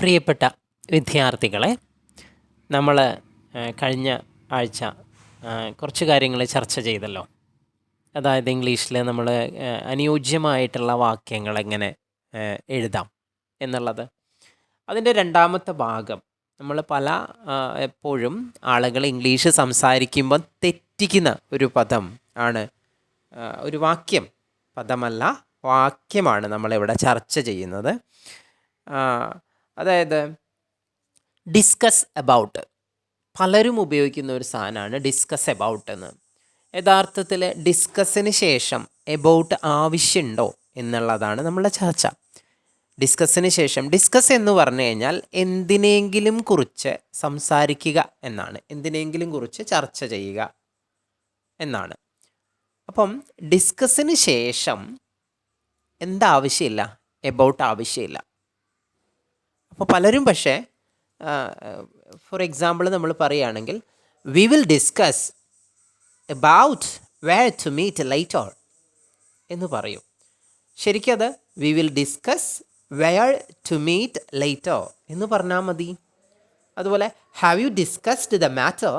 പ്രിയപ്പെട്ട വിദ്യാർത്ഥികളെ നമ്മൾ കഴിഞ്ഞ ആഴ്ച കുറച്ച് കാര്യങ്ങൾ ചർച്ച ചെയ്തല്ലോ. അതായത് ഇംഗ്ലീഷിൽ നമ്മൾ അനുയോജ്യമായിട്ടുള്ള വാക്യങ്ങൾ എങ്ങനെ എഴുതാം എന്നുള്ളത്. അതിന്റെ രണ്ടാമത്തെ ഭാഗം നമ്മൾ പല എപ്പോഴും ആളുകൾ ഇംഗ്ലീഷ് സംസാരിക്കുമ്പോൾ തെറ്റിക്കുന്ന ഒരു പദം ആണ് ഒരു വാക്യം. പദമല്ല വാക്യമാണ് നമ്മളിവിടെ ചർച്ച ചെയ്യുന്നത്. അതായത് ഡിസ്കസ് അബൌട്ട് പലരും ഉപയോഗിക്കുന്ന ഒരു സാധനമാണ് ഡിസ്കസ് എബൌട്ട് എന്ന്. യഥാർത്ഥത്തിൽ ഡിസ്കസിന് ശേഷം എബൌട്ട് ആവശ്യമുണ്ടോ എന്നുള്ളതാണ് നമ്മളുടെ ചർച്ച. ഡിസ്കസിന് ശേഷം ഡിസ്കസ് എന്ന് പറഞ്ഞു കഴിഞ്ഞാൽ എന്തിനെങ്കിലും കുറിച്ച് സംസാരിക്കുക എന്നാണ്. എന്തിനെങ്കിലും കുറിച്ച് ചർച്ച ചെയ്യുക എന്നാണ്. അപ്പം ഡിസ്കസിന് ശേഷം എന്താവശ്യമില്ല? എബൌട്ട് ആവശ്യമില്ല. അപ്പോൾ പലരും പക്ഷേ ഫോർ എക്സാമ്പിൾ നമ്മൾ പറയുകയാണെങ്കിൽ we will discuss about where to meet light all എന്ന് പറയും. ശരിക്കും അത് we will discuss where to meet later എന്ന് പറഞ്ഞാൽ മതി. അതുപോലെ have you discussed the matter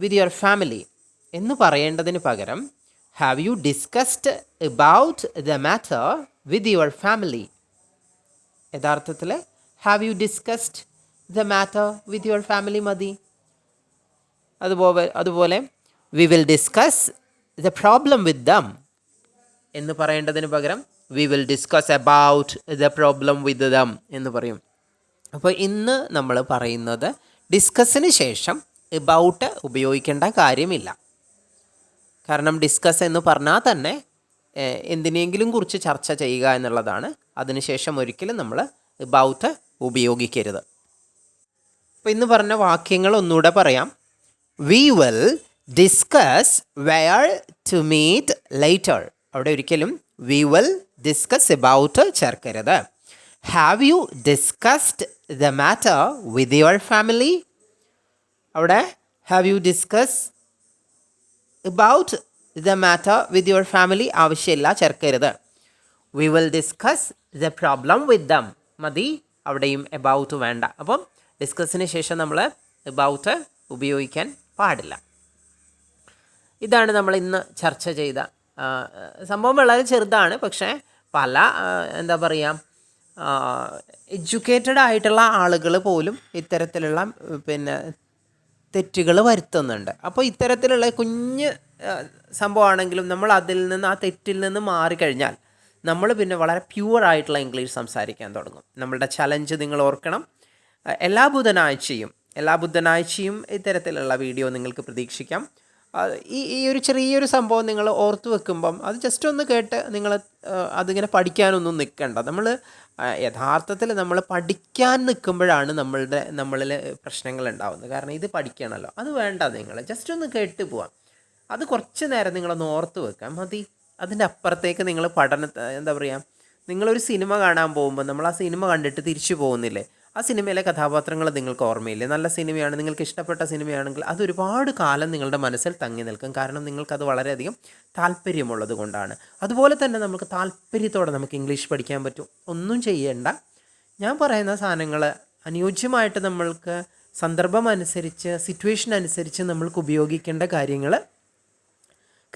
with your family എന്ന് പറയേണ്ടതിന് പകരം have you discussed about the matter with your family യഥാർത്ഥത്തിൽ have you discussed the matter with your family മതി അതുപോലെ അതുപോലെ we will discuss the problem with them എന്ന് പറയേണ്ടതിന് പകരം we will discuss about the problem with them എന്ന് പറയും. അപ്പോൾ ഇന്ന് നമ്മൾ പറയുന്നത് ഡിസ്കസിന് ശേഷം എബൌട്ട് ഉപയോഗിക്കേണ്ട കാര്യമില്ല. കാരണം ഡിസ്കസ് എന്ന് പറഞ്ഞാൽ തന്നെ എന്തിനെങ്കിലും കുറിച്ച് ചർച്ച ചെയ്യുക എന്നുള്ളതാണ് അതിനുശേഷം ഒരിക്കലും നമ്മൾ ബൗത്ത് ഉപയോഗിക്കരുത്. അപ്പോൾ ഇന്ന് പറഞ്ഞ വാക്യങ്ങൾ ഒന്നുകൂടെ പറയാം. We will discuss where to meet later അവിടെ ഒരിക്കലും വി വിൽ ഡിസ്കസ് എബൌട്ട് ചേർക്കരുത്. Have you discussed the matter with your family അവിടെ have you discuss about the matter with your family ആവശ്യമില്ല ചേർക്കരുത്. We will discuss the problem with them മതി അവിടെയും about വേണ്ട. അപ്പം ഡിസ്കസിന് ശേഷം നമ്മൾ എബൌട്ട് ഉപയോഗിക്കാൻ പാടില്ല. ഇതാണ് നമ്മൾ ഇന്ന് ചർച്ച ചെയ്ത സംഭവം വളരെ ചെറുതാണ്. പക്ഷേ പല എന്താ പറയുക എഡ്യൂക്കേറ്റഡ് ആയിട്ടുള്ള ആളുകൾ പോലും ഇത്തരത്തിലുള്ള പിന്നെ തെറ്റുകൾ വരുത്തുന്നുണ്ട്. അപ്പോൾ ഇത്തരത്തിലുള്ള കുഞ്ഞ് സംഭവമാണെങ്കിലും നമ്മൾ അതിൽ നിന്ന് ആ തെറ്റിൽ നിന്ന് മാറിക്കഴിഞ്ഞാൽ നമ്മൾ പിന്നെ വളരെ പ്യുവർ ആയിട്ടുള്ള ഇംഗ്ലീഷ് സംസാരിക്കാൻ തുടങ്ങും. നമ്മളുടെ ചലഞ്ച് നിങ്ങൾ ഓർക്കണം. എല്ലാ ബുധനാഴ്ചയും എല്ലാ ബുധനാഴ്ചയും ഇത്തരത്തിലുള്ള വീഡിയോ നിങ്ങൾക്ക് പ്രതീക്ഷിക്കാം. ഈ ഈ ഒരു ചെറിയൊരു സംഭവം നിങ്ങൾ ഓർത്ത് വെക്കുമ്പം അത് ജസ്റ്റ് ഒന്ന് കേട്ട് നിങ്ങൾ അതിങ്ങനെ പഠിക്കാനൊന്നും നിൽക്കണ്ട. നമ്മൾ യഥാർത്ഥത്തിൽ നമ്മൾ പഠിക്കാൻ നിൽക്കുമ്പോഴാണ് നമ്മളുടെ നമ്മളിൽ പ്രശ്നങ്ങൾ ഉണ്ടാവുന്നത്. കാരണം ഇത് പഠിക്കണമല്ലോ. അത് വേണ്ട നിങ്ങൾ. ജസ്റ്റ് ഒന്ന് കേട്ട് പോവാം. അത് കുറച്ച് നേരം നിങ്ങളൊന്ന് ഓർത്ത് വെക്കാം. മതി അതിന്റെ അപ്പുറത്തേക്ക് നിങ്ങൾ പഠന എന്താ പറയുക നിങ്ങളൊരു സിനിമ കാണാൻ പോകുമ്പോൾ നമ്മൾ ആ സിനിമ കണ്ടിട്ട് തിരിച്ചു പോകുന്നില്ലേ? ആ സിനിമയിലെ കഥാപാത്രങ്ങൾ നിങ്ങൾക്ക് ഓർമ്മയില്ലേ? നല്ല സിനിമയാണ് നിങ്ങൾക്ക് ഇഷ്ടപ്പെട്ട സിനിമയാണെങ്കിൽ അത് ഒരുപാട് കാലം നിങ്ങളുടെ മനസ്സിൽ തങ്ങി നിൽക്കും. കാരണം നിങ്ങൾക്കത് വളരെയധികം താല്പര്യമുള്ളത് കൊണ്ടാണ്. അതുപോലെ തന്നെ നമുക്ക് താല്പര്യത്തോടെ നമുക്ക് ഇംഗ്ലീഷ് പഠിക്കാൻ പറ്റും. ഒന്നും ചെയ്യേണ്ട. ഞാൻ പറയുന്ന സാധനങ്ങൾ അനുയോജ്യമായിട്ട് നമ്മൾക്ക് സന്ദർഭം അനുസരിച്ച് സിറ്റുവേഷൻ അനുസരിച്ച് നമ്മൾക്ക് ഉപയോഗിക്കേണ്ട കാര്യങ്ങൾ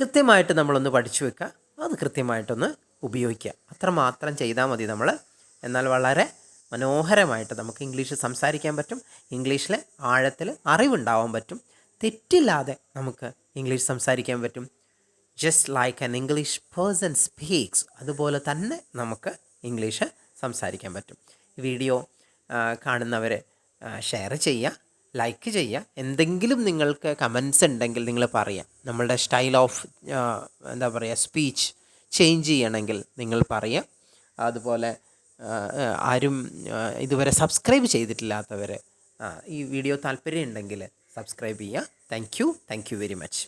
കൃത്യമായിട്ട് നമ്മളൊന്ന് പഠിച്ചു വെക്കുക. അത് കൃത്യമായിട്ടൊന്ന് ഉപയോഗിക്കുക. അത്രമാത്രം ചെയ്താൽ മതി നമ്മൾ എന്നാൽ വളരെ മനോഹരമായിട്ട് നമുക്ക് ഇംഗ്ലീഷ് സംസാരിക്കാൻ പറ്റും. ഇംഗ്ലീഷിലെ ആഴത്തിൽ അറിവുണ്ടാവാൻ പറ്റും. തെറ്റില്ലാതെ നമുക്ക് ഇംഗ്ലീഷ് സംസാരിക്കാൻ പറ്റും. Just like an English person speaks അതുപോലെ തന്നെ നമുക്ക് ഇംഗ്ലീഷ് സംസാരിക്കാൻ പറ്റും. വീഡിയോ കാണുന്നവരെ ഷെയർ ചെയ്യുക. ലൈക്ക് ചെയ്യുക. എന്തെങ്കിലും നിങ്ങൾക്ക് കമൻസ് ഉണ്ടെങ്കിൽ നിങ്ങൾ പറയാം. നമ്മളുടെ സ്റ്റൈൽ ഓഫ് എന്താ പറയുക സ്പീച്ച് ചേഞ്ച് ചെയ്യണമെങ്കിൽ നിങ്ങൾ പറയാം. അതുപോലെ ആരും ഇതുവരെ സബ്സ്ക്രൈബ് ചെയ്തിട്ടില്ലാത്തവർ ഈ വീഡിയോ താല്പര്യം ഉണ്ടെങ്കിൽ സബ്സ്ക്രൈബ് ചെയ്യുക. Thank you thank you very much